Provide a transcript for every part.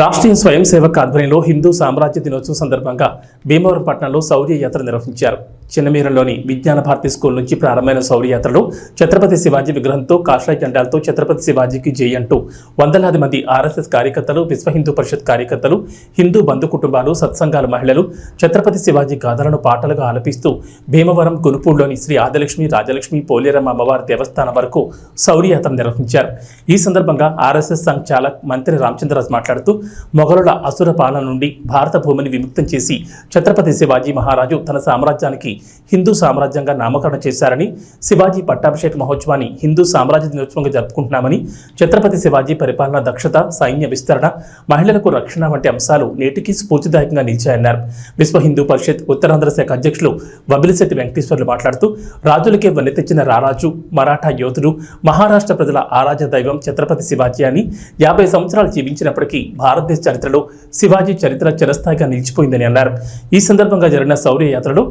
రాష్ట్రీయ స్వయం సేవక ఆధ్వర్యంలో హిందూ సామ్రాజ్య దినోత్సవం సందర్భంగా భీమవరం పట్టణంలో శౌర్య యాత్ర నిర్వహించారు. చిన్నమీరంలోని విజ్ఞాన భారతి స్కూల్ నుంచి ప్రారంభమైన శౌర్యయాత్రలో ఛత్రపతి శివాజీ విగ్రహంతో కాషాయ జెండాలతో ఛత్రపతి శివాజీకి జై అంటూ వందలాది మంది ఆర్ఎస్ఎస్ కార్యకర్తలు విశ్వ హిందూ పరిషత్ కార్యకర్తలు హిందూ బంధు కుటుంబాలు సత్సంగాల మహిళలు ఛత్రపతి శివాజీ గాథలను పాటలుగా ఆలపిస్తూ భీమవరం గునుపూడిలోని శ్రీ ఆదిలక్ష్మి రాజలక్ష్మి పోలేరమ్మ అమ్మవారి దేవస్థానం వరకు శౌర్యయాత్ర నిర్వహించారు. ఈ సందర్భంగా ఆర్ఎస్ఎస్ సంచాలక్ మంత్రి రామచంద్రరాజు మాట్లాడుతూ మొఘలుల అసుర పాలన నుండి భారత భూమిని విముక్తం చేసి ఛత్రపతి శివాజీ మహారాజు తన సామ్రాజ్యానికి హిందూ సామ్రాజ్యంగా నామకరణం చేశారని శివాజీ పట్టాభిషేక మహోత్సవాన్ని హిందూ సామ్రాజ్య దినోత్సవంగా జరుపుకుంటున్నామని ఛత్రపతి శివాజీ పరిపాలన దక్షత సైన్య విస్తరణ మహిళలకు రక్షణ వంటి అంశాలు నేటికి స్ఫూర్తిదాయకంగా నిలిచాయన్నారు. విశ్వ హిందూ పరిషత్ ఉత్తరాంధ్ర శాఖ అధ్యక్షులు వబిలిశెట్టి వెంకటేశ్వర్లు మాట్లాడుతూ రాజులకే వన్నె తెచ్చిన రారాజు మరాఠా యోధుడు మహారాష్ట్ర ప్రజల ఆరాధ్య దైవం ఛత్రపతి శివాజీ అని యాభై సంవత్సరాలు జీవించినప్పటికీ భారతదేశ చరిత్రలో శివాజీ చరిత్ర చిరస్థాయిగా నిలిచిపోయిందని అన్నారు. ఈ సందర్భంగా జరిగిన శౌర్య యాత్రలో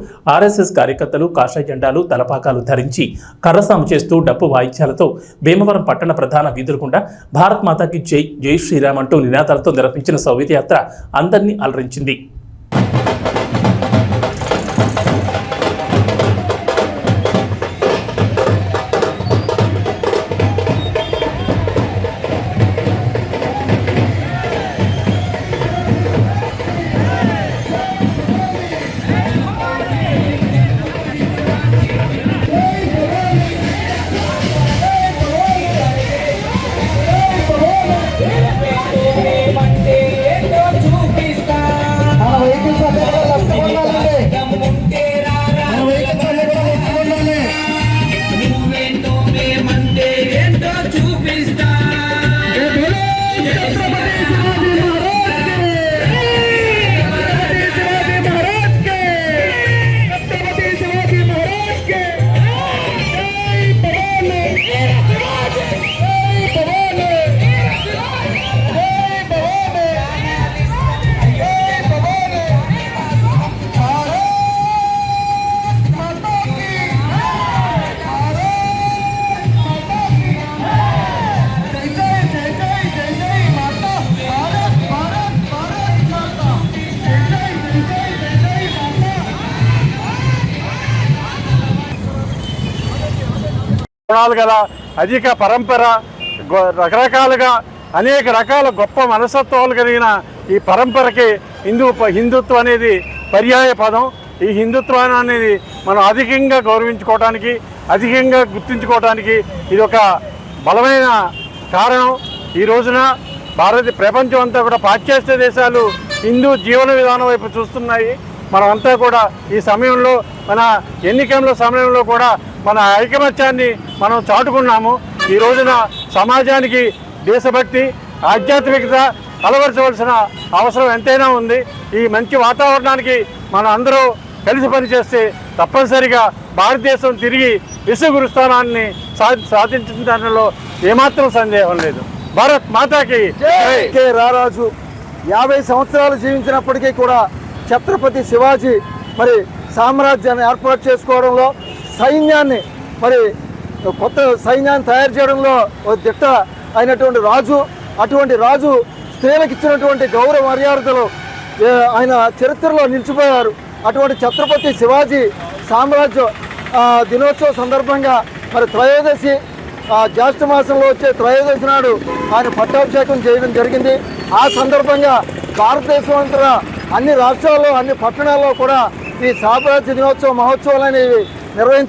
ఆర్ఎస్ఎస్ కార్యకర్తలు కాషాయ జెండాలు తలపాకాలు ధరించి కర్రసాము చేస్తూ డప్పు వాయిద్యాలతో భీమవరం పట్టణ ప్రధాన వీధులకుండా భారత్ మాతాకి జై జై శ్రీరామ్ అంటూ నినాదాలతో నిర్వహించిన సౌవిధ యాత్ర అందరినీ అలరించింది. గుణాలు గల అధిక పరంపర రకరకాలుగా అనేక రకాల గొప్ప మనస్తత్వాలు కలిగిన ఈ పరంపరకి హిందూ హిందుత్వం అనేది పర్యాయ పదం. ఈ హిందుత్వం అనేది మనం అధికంగా గౌరవించుకోవడానికి అధికంగా గుర్తించుకోవడానికి ఇది ఒక బలమైన కారణం. ఈ రోజున భారత ప్రపంచం అంతా కూడా పాశ్చాత్య దేశాలు హిందూ జీవన విధానం వైపు చూస్తున్నాయి. మనమంతా కూడా ఈ సమయంలో మన ఎన్నికల సమయంలో కూడా మన ఐకమత్యాన్ని మనం చాటుకున్నాము. ఈ రోజున సమాజానికి దేశభక్తి ఆధ్యాత్మికత అలవరచవలసిన అవసరం ఎంతైనా ఉంది. ఈ మంచి వాతావరణానికి మనం అందరూ కలిసి పనిచేస్తే తప్పనిసరిగా భారతదేశం తిరిగి విశ్వగురు స్థానాన్ని సా సాధించిన దానిలో ఏమాత్రం సందేహం లేదు. భారత్ మాతాకి. కె రారాజు. యాభై సంవత్సరాలు జీవించినప్పటికీ కూడా ఛత్రపతి శివాజీ మరి సామ్రాజ్యాన్ని ఏర్పాటు చేసుకోవడంలో సైన్యాన్ని మరి కొత్త సైన్యాన్ని తయారు చేయడంలో ఒక దిట్ట అయినటువంటి రాజు అటువంటి రాజు స్త్రీలకు ఇచ్చినటువంటి గౌరవ మర్యాదలు ఆయన చరిత్రలో నిలిచిపోయారు. అటువంటి ఛత్రపతి శివాజీ సామ్రాజ్య దినోత్సవ సందర్భంగా మరి త్రయోదశి జ్యేష్ఠ మాసంలో వచ్చే త్రయోదశి నాడు ఆయన పట్టాభిషేకం చేయడం జరిగింది. ఆ సందర్భంగా భారతదేశం అంతా అన్ని రాష్ట్రాల్లో అన్ని పట్టణాల్లో కూడా ఈ సామ్రాజ్య దినోత్సవ మహోత్సవాలు అనేవి నిర్వహించడం